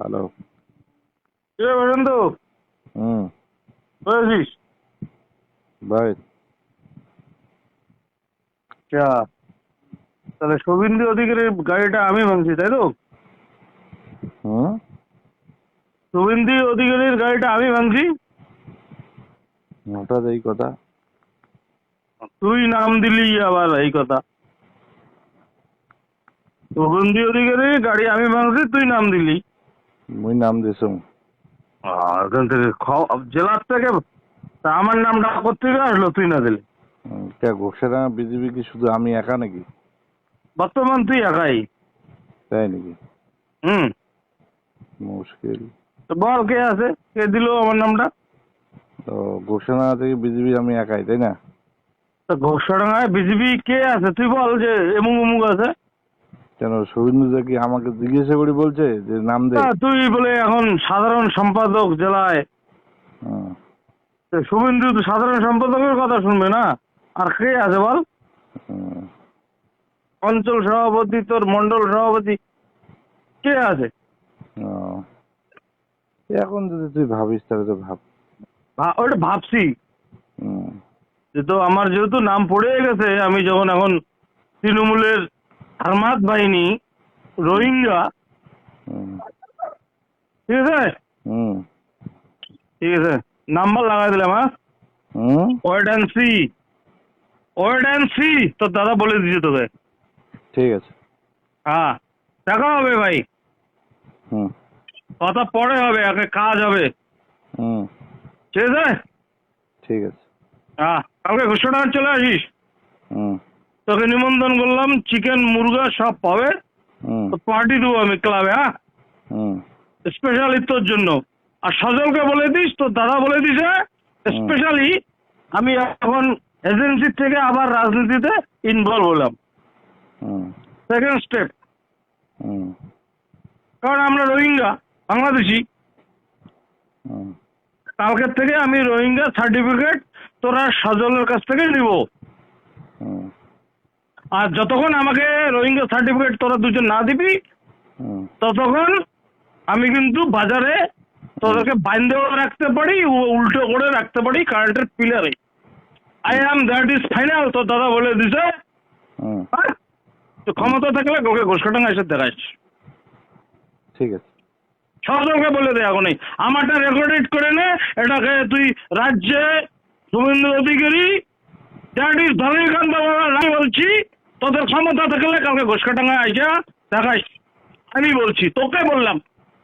Hello. কে বসন্ত? হুম। বলেছিস ভাই। আচ্ছা তাহলে শুভেন্দু অধিকারীর গাড়িটা আমি ভাঙছি তাই তো? হুম। শুভেন্দু অধিকারীর গাড়িটা আমি ভাঙছি? হঠাৎ এই কথা। তুই নাম দিলি আবার এই কথা। শুভেন্দু অধিকারীর গাড়ি আমি ভাঙছি তুই নাম দিলি। মুই নাম দিছুম ওখান থেকে জেলার থেকে তা আমার নামটা কোথেকে আসলো তুই না দিলি। কে ঘোষেরাঙ্গা বিজেপি কি শুধু আমি একা নাকি? বর্তমান তুই একাই। তাই নাকি? হুম। মুশকিল। তো বল কে আছে? কে দিল আমার নামটা? তো ঘোষণা থেকে বিজেপি আমি একাই তাই না? তো ঘোষণায় বিজেপি কে আছে? তুই বল যে এমুক অমুক আছে। কেন শুভেন্দু কি আমাকে জিজ্ঞাসা করে বলছে যে নাম দে তুই বলে এখন সাধারণ সম্পাদক জেলায়। হুম, তো শুভেন্দু তো সাধারণ সম্পাদকের কথা শুনবে না? আর কে আছে বল? হুম, অঞ্চল সভাপতি তোর মন্ডল সভাপতি কে আছে। এখন যদি তুই ভাবিস তাহলে তো ভাব। ওটা ভাবছি। তো আমার যেহেতু নাম পড়ে গেছে আমি যখন এখন তৃণমূলের হারমাত বাহিনী রোহিঙ্গা। ঠিক আছে? ঠিক আছে। নাম্বার লাগাই দিলাম হ্যাঁ? হুম, wait and see wait and see তোর দাদা বলে দিয়েছে তোকে। ঠিক আছে। হ্যাঁ। দেখা হবে ভাই। হুম। কথা পরে হবে আগে কাজ হবে। হুম। ঠিক আছে? ঠিক আছে। হ্যাঁ কালকে ঘোষণা চলে আসিস। হুম। তোকে নিমন্ত্রণ করলাম চিকেন মুরগা সব পাবে। তো পার্টি দেবো আমি ক্লাবে হ্যাঁ? স্পেশালি তোর জন্য। আর সজলকে বলে দিস তোর দাদা বলে দিস স্পেশালি আমি এখন এজেন্সির থেকে আবার রাজনীতিতে ইনভলভ হলাম। হুম। সেকেন্ড স্টেপ হুম। কারণ আমরা রোহিঙ্গা বাংলাদেশি। হুম। কালকের থেকে আমি রোহিঙ্গা সার্টিফিকেট তোরা সজলের কাছ থেকে নিব। আর যতক্ষণ আমাকে রোহিঙ্গা সার্টিফিকেট তোরা দুজন না দিবি ততক্ষণ আমি কিন্তু বাজারে তোদেরকে বাইন্দেও রাখতে পারি উল্টো করে রাখতে পারি কারেন্টের পিলারে I am that is final তো দাদা বলে দিছে। হ্যাঁ? তো ক্ষমতা থাকলে ওকে ঘোষকাটাঙ্গা এসে দেখাইস। ঠিক আছে। সজলকে বলে দে এখনই। আমারটা রেকর্ডেড করে নে এটাকে তুই রাজ্যে শুভেন্দু অধিকারী দ্যাট ইজ ধরণীকান্ত বলছি তোদের ক্ষমতা থাকলে কালকে ঘোষকাটাঙ্গা আইসা দেখাই আমি বলছি তোকে বললাম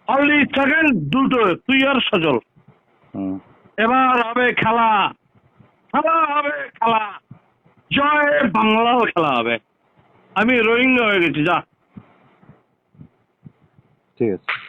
অনলি সেকেন্ড দুটো তুই আর সজল। এবার হবে খেলা। খেলা হবে খেলা। জয় বাংলাও খেলা হবে। আমি রোহিঙ্গা হয়ে গেছি যা। ঠিক আছে।